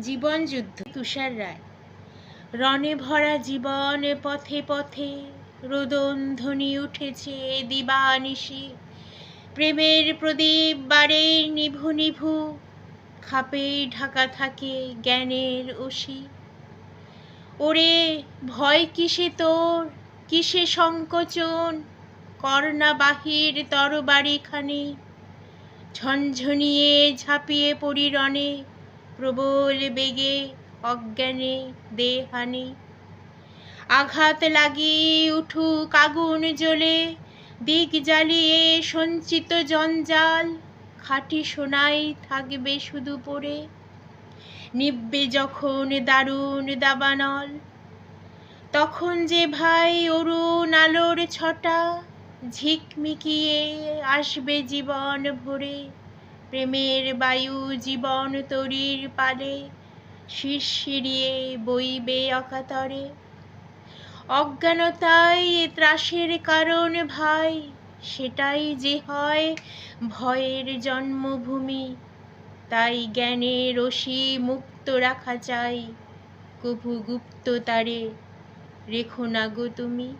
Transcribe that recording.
জীবন যুদ্ধ, তুষার রায়। রণে ভরা জীবন পথে পথে রোদন ধ্বনি উঠেছে দিবানিশি। প্রেমের প্রদীপ বারে নিভু নিভু, খাপে ঢাকা থাকে জ্ঞানের ওষি ওরে, ভয় কিসে তোর? কিসে সংকোচন? করনা বাহির তরবারিখানি, ঝনঝনিয়ে ঝাঁপিয়ে পড়ি রণে। প্রবল বেগে অজ্ঞানে দেহানি। আঘাত লাগিয়ে উঠুক আগুন জ্বলে, দিক জ্বালিয়ে সঞ্চিত জঞ্জাল, খাঁটি সোনাই থাকবে শুধু পড়ে। নিব্বে যখন দারুণ দাবানল, তখন যে ভাই অরুণ আলোর ছটা, ঝিকমিকিয়ে আসবে জীবন ভরে। প্রেমের বায়ু জীবন তরির পালে শিরশিরিয়ে বইবে অকাতরে। অজ্ঞানতাই ত্রাসের কারণ ভাই, সেটাই যে হয় ভয়ের জন্মভূমি। তাই জ্ঞানের রশি মুক্ত রাখা চাই, কভু গুপ্ত তারে রেখো না গো তুমি।